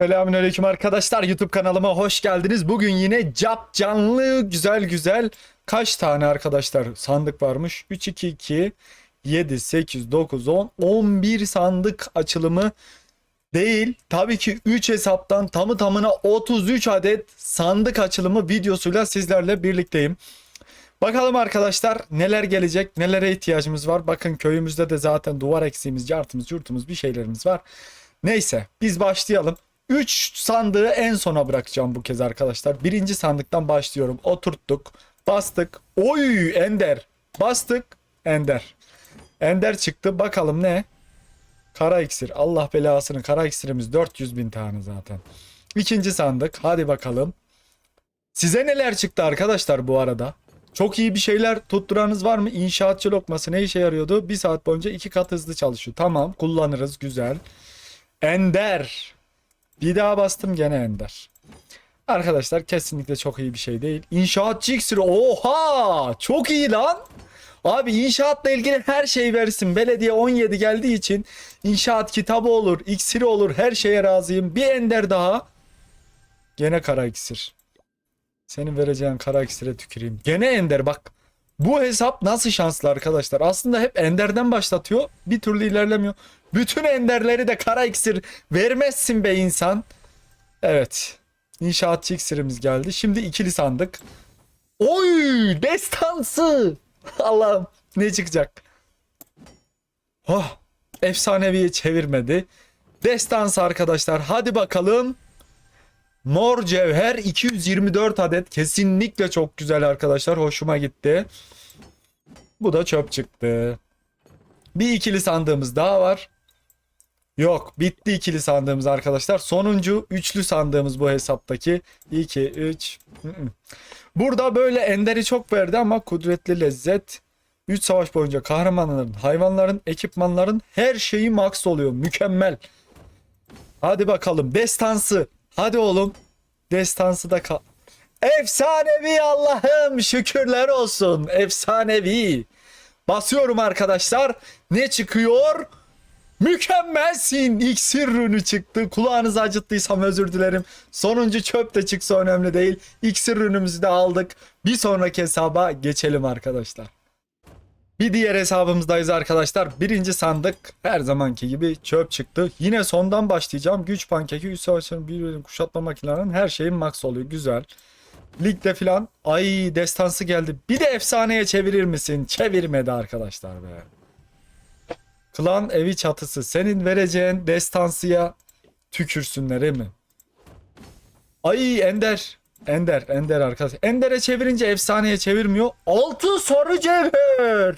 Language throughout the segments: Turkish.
Selamünaleyküm arkadaşlar YouTube kanalıma hoş geldiniz. Bugün yine cap canlı güzel güzel kaç tane arkadaşlar sandık varmış? 3 2 2 7 8 9 10 11 sandık açılımı değil. Tabii ki 3 hesaptan tamı tamına 33 adet sandık açılımı videosuyla sizlerle birlikteyim. Bakalım arkadaşlar neler gelecek, nelere ihtiyacımız var. Bakın köyümüzde de zaten duvar eksiğimiz, cartımız, yurtumuz bir şeylerimiz var. Neyse biz başlayalım. 3 sandığı en sona bırakacağım bu kez arkadaşlar. Birinci sandıktan başlıyorum. Oturttuk. Bastık. Oy Ender. Bastık. Ender. Ender çıktı. Bakalım ne? Kara iksir. Allah belasını. Kara iksirimiz 400 bin tane zaten. İkinci sandık. Hadi bakalım. Size neler çıktı arkadaşlar bu arada? Çok iyi bir şeyler tutturanız var mı? İnşaatçı lokması ne işe yarıyordu? Bir saat boyunca iki kat hızlı çalışıyor. Tamam kullanırız güzel. Ender. Bir daha bastım gene Ender. Arkadaşlar kesinlikle çok iyi bir şey değil. İnşaatçı iksiri. Oha! Çok iyi lan. Abi inşaatla ilgili her şey versin. Belediye 17 geldiği için inşaat kitabı olur, iksiri olur. Her şeye razıyım. Bir ender daha. Gene kara iksir. Senin vereceğin kara iksire tüküreyim. Gene ender bak. Bu hesap nasıl şanslı arkadaşlar? Aslında hep enderden başlatıyor. Bir türlü ilerlemiyor. Bütün enderleri de kara iksir vermezsin be insan. Evet. İnşaatçı iksirimiz geldi. Şimdi ikili sandık. Oy! Destansı! Allah'ım ne çıkacak? Oh! Efsaneviye çevirmedi. Destansı arkadaşlar. Hadi bakalım. Mor cevher 224 adet. Kesinlikle çok güzel arkadaşlar. Hoşuma gitti. Bu da çöp çıktı. Bir ikili sandığımız daha var. Yok bitti ikili sandığımız arkadaşlar. Sonuncu üçlü sandığımız bu hesaptaki. 2, 3. Burada böyle enderi çok verdi ama kudretli lezzet. 3 savaş boyunca kahramanların, hayvanların, ekipmanların her şeyi max oluyor. Mükemmel. Hadi bakalım. Destansı. Hadi oğlum. Destansı da kal. Efsanevi Allah'ım şükürler olsun. Efsanevi. Basıyorum arkadaşlar. Ne çıkıyor? Mükemmelsin. İksir rünü çıktı. Kulağınızı acıttıysam özür dilerim. Sonuncu çöp de çıksa önemli değil. İksir rünümüzü de aldık. Bir sonraki hesaba geçelim arkadaşlar. Bir diğer hesabımızdayız arkadaşlar. Birinci sandık her zamanki gibi çöp çıktı. Yine sondan başlayacağım. Güç pankeki, üst savaşların bir kuşatma makinelerinin her şeyin max oluyor. Güzel. Ligde filan. Ay destansı geldi. Bir de efsaneye çevirir misin? Çevirmedi arkadaşlar be. Klan evi çatısı. Senin vereceğin destansıya tükürsünler mi? Ay Ender. Ender, Ender arkadaş. Ender'e çevirince efsaneye çevirmiyor. Altı sarı cevher.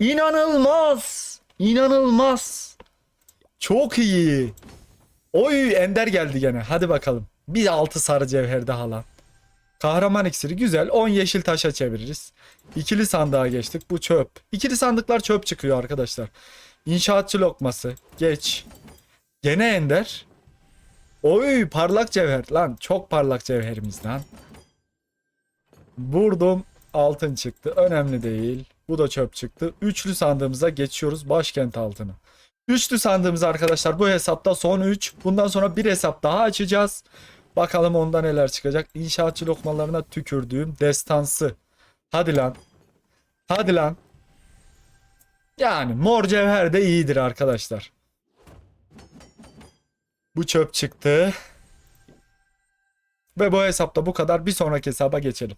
İnanılmaz. İnanılmaz. Çok iyi. Oy Ender geldi gene. Hadi bakalım. Bir altı sarı cevher daha lan. Kahraman iksiri güzel. 10 yeşil taşa çeviririz. İkili sandığa geçtik. Bu çöp. İkili sandıklar çöp çıkıyor arkadaşlar. İnşaatçı lokması. Geç. Gene Ender. Oy parlak cevher lan çok parlak cevherimiz lan. Vurdum altın çıktı önemli değil. Bu da çöp çıktı. Üçlü sandığımıza geçiyoruz başkent altını. Üçlü sandığımız arkadaşlar bu hesapta son 3. Bundan sonra bir hesap daha açacağız. Bakalım onda neler çıkacak. İnşaatçı lokmalarına tükürdüğüm destansı. Hadi lan. Hadi lan. Yani mor cevher de iyidir arkadaşlar. Bu çöp çıktı. Ve bu hesapta bu kadar. Bir sonraki hesaba geçelim.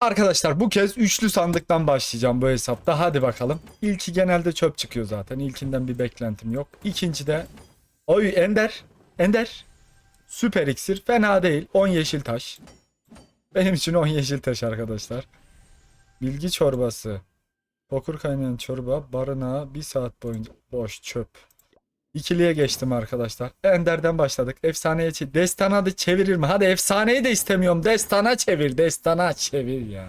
Arkadaşlar bu kez üçlü sandıktan başlayacağım bu hesapta. Hadi bakalım. İlki genelde çöp çıkıyor zaten. İlkinden bir beklentim yok. İkinci de Oy Ender. Ender. Süper iksir. Fena değil. 10 yeşil taş. Benim için 10 yeşil taş arkadaşlar. Bilgi çorbası. Fokur kaynayan çorba. Barınağı bir saat boyunca. Boş çöp. İkiliye geçtim arkadaşlar. Ender'den başladık. Efsaneye çevir. Destana da çevirir mi? Hadi efsaneyi de istemiyorum. Destana çevir. Destana çevir ya.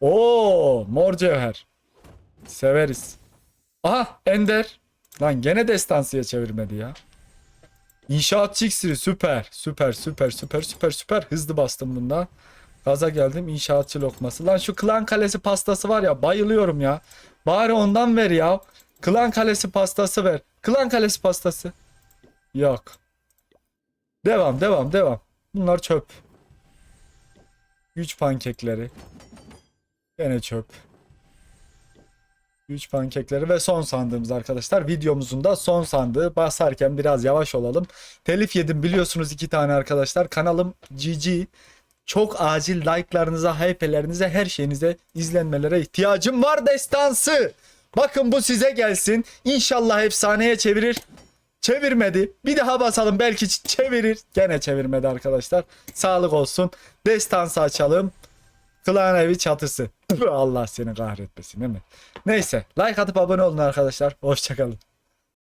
Oo, mor cevher. Severiz. Aha Ender. Lan gene destansıya çevirmedi ya. İnşaatçı iksiri süper. Süper süper süper süper süper. Hızlı bastım bunda. Gaza geldim inşaatçı lokması. Lan şu klan kalesi pastası var ya bayılıyorum ya. Bari ondan ver ya. Klan kalesi pastası ver. Klan kalesi pastası. Yok. Devam devam devam. Bunlar çöp. Güç pankekleri. Gene çöp. Güç pankekleri ve son sandığımız arkadaşlar. Videomuzun da son sandığı basarken biraz yavaş olalım. Telif yedim biliyorsunuz iki tane arkadaşlar. Kanalım GG. Çok acil like'larınıza, hype'lerinize, her şeyinize, izlenmelere ihtiyacım var destansı. Bakın bu size gelsin. İnşallah efsaneye çevirir. Çevirmedi. Bir daha basalım belki çevirir. Gene çevirmedi arkadaşlar. Sağlık olsun. Destansı açalım. Klan evi çatısı. Allah seni kahretmesin değil mi? Neyse like atıp abone olun arkadaşlar. Hoşçakalın.